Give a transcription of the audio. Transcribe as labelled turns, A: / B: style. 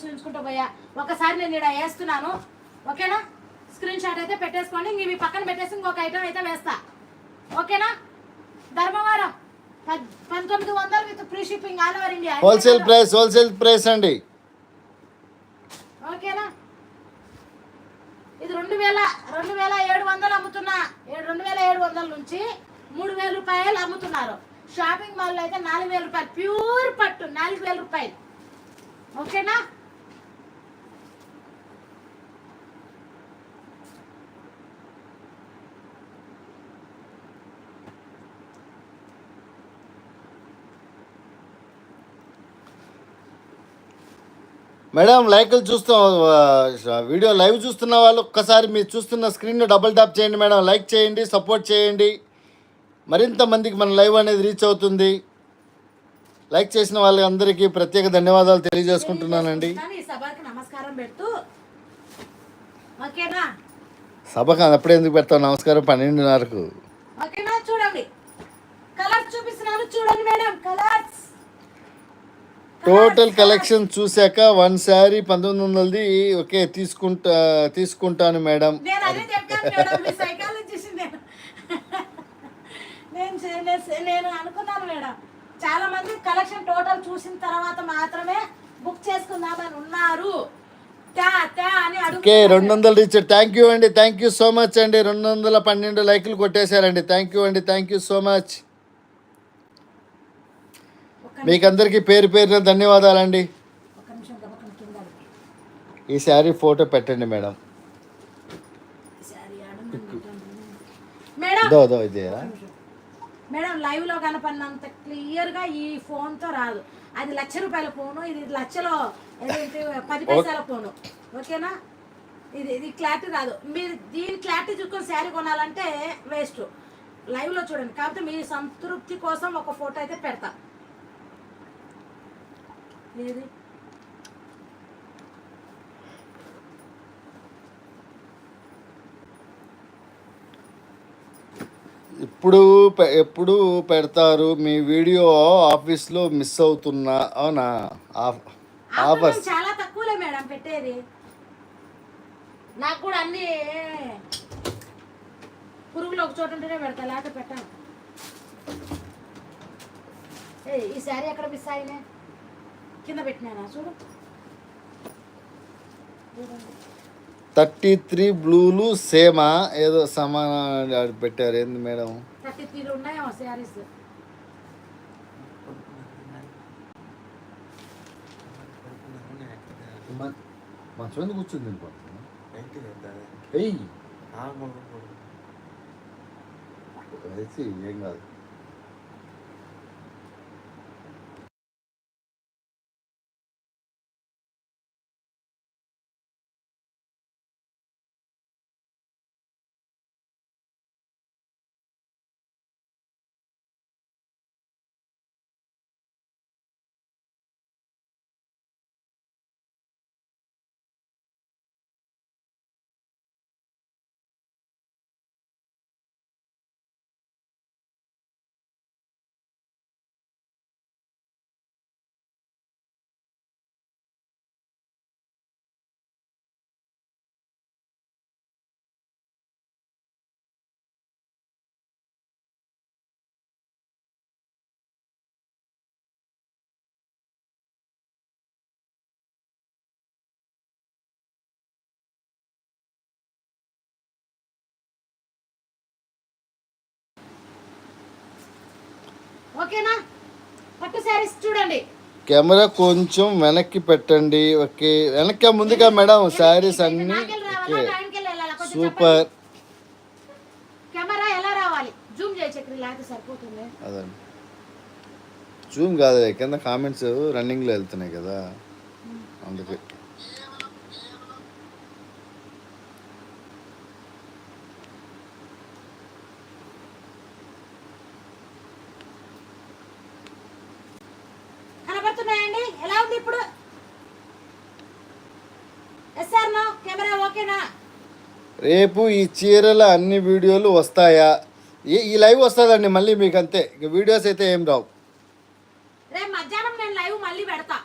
A: చూపించుకుంటూ పోయా. ఒకసారి నేను ఇక్కడ వేస్తున్నాను. ఓకేనా? స్క్రీన్ షాట్ అయితే పెట్టేసుకోండి. ఇవి పక్కన పెట్టేసి ఇంకొక ఐటమ్ అయితే వేస్తా. ఓకేనా? ధర్మవరం. పంతొమ్మిది వందలు with free shipping all over India
B: wholesale price wholesale price అండి.
A: ఓకేనా? ఇది రెండు వేల రెండు వేల ఏడు వందలు అమ్ముతున్నా. రెండు వేల ఏడు వందల నుంచి మూడు వేల రూపాయలు అమ్ముతున్నారు. షాపింగ్ మాల్లో అయితే నాలుగు వేల రూపాయలు. ప్యూర్ పట్టు నాలుగు వేల రూపాయలు. ఓకేనా?
B: మేడం లైక్లు చూస్తాం. వీడియో లైవ్ చూస్తున్న వాళ్ళు ఒక్కసారి మీరు చూస్తున్న స్క్రీన్ డబుల్ ట్యాప్ చేయండి మేడం. లైక్ చేయండి సపోర్ట్ చేయండి. మరింత మందికి మన లైవ్ అనేది రీచ్ అవుతుంది. లైక్ చేసిన వాళ్ళందరికీ ప్రత్యేక ధన్యవాదాలు తెలియజేసుకుంటున్నానండి.
A: సభకి
B: అప్పుడే ఎందుకు పెడతాం నమస్కారం పన్నెండున్నరకు.
A: చూడండి. కలర్స్ చూపిస్తున్నాను చూడండి మేడం కలర్స్
B: టోటల్ కలెక్షన్ చూశాక వన్ శారీ పంతొమ్మిది వందలది ఓకే తీసుకుంటా తీసుకుంటాను మేడం.
A: నేను అనుకున్నాను మేడం. చాలా మంది కలెక్షన్ టోటల్ చూసిన తర్వాత మాత్రమే బుక్ చేసుకుందామని ఉన్నారు.
B: ఓకే రెండు వందలు రీచ్ థ్యాంక్ యూ అండి థ్యాంక్ యూ సో మచ్ అండి. రెండు వందల పన్నెండు లైకులు కొట్టేశారండి. థ్యాంక్ యూ అండి థ్యాంక్ యూ సో మచ్ మీకు అందరికీ పేరు పేరున ధన్యవాదాలండి. ఈ శారీ ఫోటో పెట్టండి మేడం.
A: మేడం
B: దో దో ఇది
A: మేడం లైవ్లో కనపడినంత క్లియర్గా ఈ ఫోన్తో రాదు. అది లక్ష రూపాయల ఫోను ఇది లక్షలో పది పైసల ఫోను ఓకేనా? ఇది ఇది క్లారిటీ రాదు. మీరు దీని క్లారిటీ చూసుకొని శారీ కొనాలంటే వేస్ట్ లైవ్లో చూడండి. కాకపోతే మీ సంతృప్తి కోసం ఒక ఫోటో అయితే పెడతా. ఏది
B: ఇప్పుడు ఎప్పుడు పెడతారు? మీ వీడియో ఆఫీస్లో మిస్ అవుతున్నా అవునా? Off
A: offer
B: offers.
A: చాలా తక్కువలే మేడం పెట్టేది. నాకు కూడా అన్ని పురుగులు ఒక చోట ఉంటేనే పెడతా లేకపోతే పెట్టాను. ఏ ఈ శారీ ఎక్కడ మిస్ అయినా కింద పెట్టినానా? చూడు.
B: థర్టీ త్రీ బ్లూలు సేమా ఏదో సమాన పెట్టారు. ఏంది మేడం?
A: థర్టీ త్రీలు ఉన్నాయేమో శారీస్?
B: మంచి మంది కూర్చుంది ఏం కాదు.
A: ఓకేనా? పట్టు శారీస్ చూడండి.
B: కెమెరా కొంచెం వెనక్కి పెట్టండి ఓకే. వెనక ముందుగా మేడం శారీస్ అన్నీ. ఓకే. సూపర్.
A: కెమెరా ఎలా రావాలి? జూమ్ లేకపోతే సరిపోతుంది.
B: అదండి. జూమ్ కాదు కింద కామెంట్స్ రన్నింగ్లో వెళ్తున్నాయి కదా. అందుకే
A: కనబడుతున్నాయండి ఎలా ఉంది ఇప్పుడు ఎస్ఆర్ నో కెమెరా ఓకేనా
B: రేపు ఈ చీరల అన్ని వీడియోలు వస్తాయా? ఈ లైవ్ వస్తుందండి మళ్ళీ మీకు అంతే వీడియోస్ అయితే ఏం రావు.
A: రేపు మధ్యాహ్నం నేను లైవ్ మళ్ళీ పెడతా.